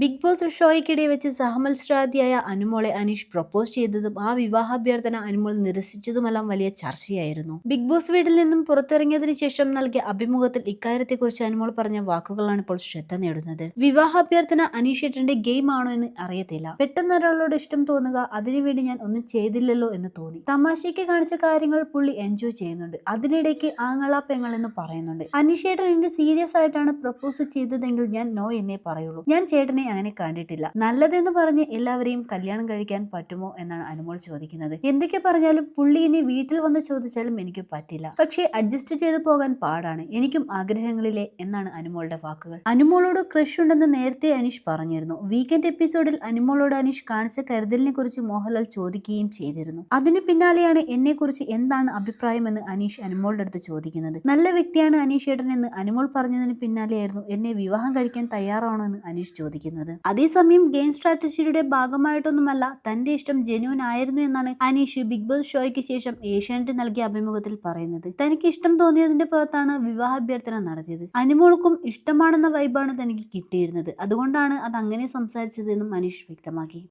Big boss ഷോയ്ക്കിടെ വെച്ച് സഹമത്സരാർത്ഥിയായ അനുമോളെ Aneesh propose ചെയ്തതും ആ വിവാഹാഭ്യർത്ഥന അനുമോൾ നിരസിച്ചതുമെല്ലാം വലിയ ചർച്ചയായിരുന്നു. ബിഗ് ബോസ് വീട്ടിൽ നിന്നും പുറത്തിറങ്ങിയതിനു ശേഷം നൽകിയ അഭിമുഖത്തിൽ ഇക്കാര്യത്തെക്കുറിച്ച് അനുമോൾ പറഞ്ഞ വാക്കുകളാണ് ഇപ്പോൾ ശ്രദ്ധ നേടുന്നത്. വിവാഹാഭ്യർത്ഥന അനീഷ് ഏട്ടന്റെ ഗെയിം ആണോ എന്ന് അറിയത്തില്ല. പെട്ടെന്ന് ഒരാളോട് ഇഷ്ടം തോന്നുക അതിനുവേണ്ടി ഞാൻ ഒന്നും ചെയ്തില്ലല്ലോ എന്ന് തോന്നി. തമാശയ്ക്ക് കാണിച്ച കാര്യങ്ങൾ പുള്ളി എൻജോയ് ചെയ്യുന്നുണ്ട്. അതിനിടയ്ക്ക് ആങ്ങളാ പെങ്ങൾ എന്ന് പറയുന്നുണ്ട്. അനീഷ് ഏട്ടൻ എന്നെ സീരിയസ് ആയിട്ടാണ് പ്രപ്പോസ് ചെയ്തതെങ്കിൽ ഞാൻ നോ എന്നേ പറയുള്ളൂ. ഞാൻ ചേട്ടനെ അങ്ങനെ കണ്ടിട്ടില്ല. നല്ലതെന്ന് പറഞ്ഞ് എല്ലാവരെയും കല്യാണം കഴിക്കാൻ പറ്റുമോ എന്നാണ് അനുമോൾ ചോദിക്കുന്നത്. എന്തൊക്കെ പറഞ്ഞാലും പുള്ളി ഇനി വീട്ടിൽ വന്ന് ചോദിച്ചാലും എനിക്ക് പറ്റില്ല. പക്ഷേ അഡ്ജസ്റ്റ് ചെയ്തു പോകാൻ പാടാണ്. എനിക്കും ആഗ്രഹങ്ങളിലെ എന്നാണ് അനുമോളുടെ വാക്കുകൾ. അനുമോളോട് ക്രഷ് ഉണ്ടെന്ന് നേരത്തെ അനീഷ് പറഞ്ഞിരുന്നു. വീക്കെൻഡ് എപ്പിസോഡിൽ അനുമോളോട് അനീഷ് കാണിച്ച കരുതലിനെ കുറിച്ച് മോഹൻലാൽ ചോദിക്കുകയും ചെയ്തിരുന്നു. അതിനു പിന്നാലെയാണ് എന്നെ കുറിച്ച് എന്താണ് അഭിപ്രായമെന്ന് അനീഷ് അനുമോളുടെ അടുത്ത് ചോദിക്കുന്നത്. നല്ല വ്യക്തിയാണ് അനീഷ് ഏട്ടൻ എന്ന് അനുമോൾ പറഞ്ഞതിന് പിന്നാലെയായിരുന്നു എന്നെ വിവാഹം കഴിക്കാൻ തയ്യാറാണോ എന്ന് അനീഷ് ചോദിക്കുന്നത്. അതേസമയം ഗെയിം സ്ട്രാറ്റജിയുടെ ഭാഗമായിട്ടൊന്നുമല്ല തന്റെ ഇഷ്ടം ജെന്യൂൻ ആയിരുന്നു എന്നാണ് അനീഷ് ബിഗ് ബോസ് ഷോയ്ക്ക് ശേഷം ഏഷ്യാനെറ്റ് നൽകിയ അഭിമുഖത്തിൽ പറയുന്നത്. തനിക്ക് ഇഷ്ടം തോന്നിയതിന്റെ പുറത്താണ് വിവാഹാഭ്യർത്ഥന നടത്തിയത്. അനുമോൾക്കും ഇഷ്ടമാണെന്ന വൈബാണ് തനിക്ക് കിട്ടിയിരുന്നത്. അതുകൊണ്ടാണ് അത് അങ്ങനെ സംസാരിച്ചതെന്നും അനീഷ് വ്യക്തമാക്കി.